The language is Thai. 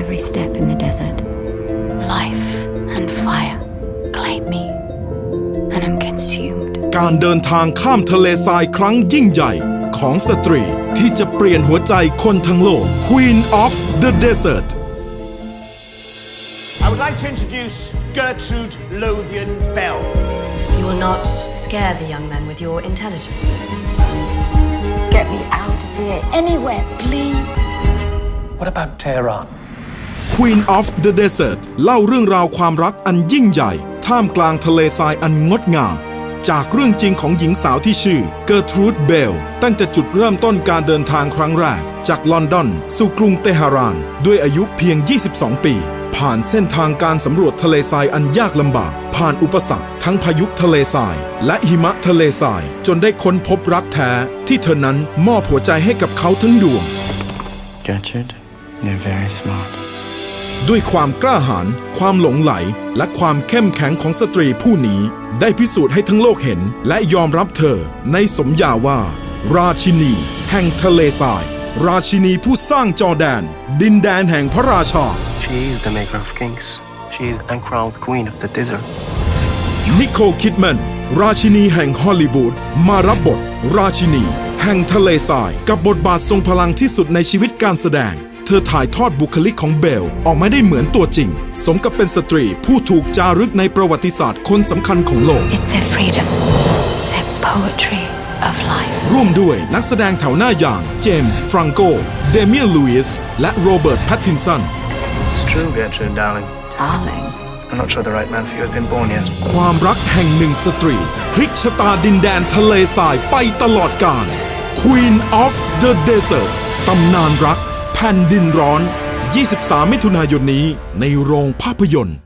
Every step in the desert, life and fire claim me, and I'm consumed. การเดินทางข้ามทะเลทรายครั้งยิ่งใหญ่ของสตรีที่จะเปลี่ยนหัวใจคนทั้งโลก Queen of the Desert I would like to introduce Gertrude Lothian Bell. You will not scare the young men with your intelligence. Get me out of here, anywhere, please. What about Tehran? Queen of the Desert เล่าเรื่องราวความรักอันยิ่งใหญ่ ท่ามกลางทะเลทรายอันงดงาม จากเรื่องจริงของหญิงสาวที่ชื่อเกอร์ทรูดเบลตั้งแต่จุดเริ่มต้นการเดินทางครั้งแรก จากลอนดอนสู่กรุงเตหะราน ด้วยอายุเพียง 22 ปี ผ่านเส้นทางการสำรวจทะเลทรายอันยากลำบาก ผ่านอุปสรรคทั้งพายุทะเลทราย และหิมะทะเลทราย จนได้ค้นพบรักแท้ ที่เธอนั้นมอบหัวใจให้กับเขาทั้งดวง Gertrude, you're very smart. ด้วยความกล้าหาญความหลงไหล และความเข้มแข็งของสตรีผู้นี้ ได้พิสูจน์ให้ทั้งโลกเห็น และยอมรับเธอ ในสมญาว่า ราชินี แห่งทะเลทราย ราชินีผู้สร้างจอร์แดน ดินแดนแห่งพระราชา She is the maker of kings. She is the uncrowned queen of the desert. นิโคลคิดแมนราชินีแห่งฮอลลีวูดมารับบท ราชินี แห่งทะเลทราย กับบทบาททรงพลังที่สุดในชีวิตการแสดง เธอถ่ายทอดบุคลิกของเบล ออกมาได้เหมือนตัวจริง สมกับเป็นสตรีผู้ถูกจารึกในประวัติศาสตร์คนสำคัญของโลก It's their freedom, it's their poetry of life. ร่วมด้วยนักแสดงแถวหน้าอย่างเจมส์ฟรังโกเดเมียนลูอิสและโรเบิร์ตแพตตินสัน This is true, Gertrude, darling. Darling. I'm not sure the right man for you has been born yet. ความรักแห่งหนึ่งสตรี พลิกชะตาดินแดนทะเลทรายไปตลอดกาล Queen of the Desert ตำนานรักแผ่นดินร้อน 23 มิถุนายนนี้ในโรงภาพยนตร์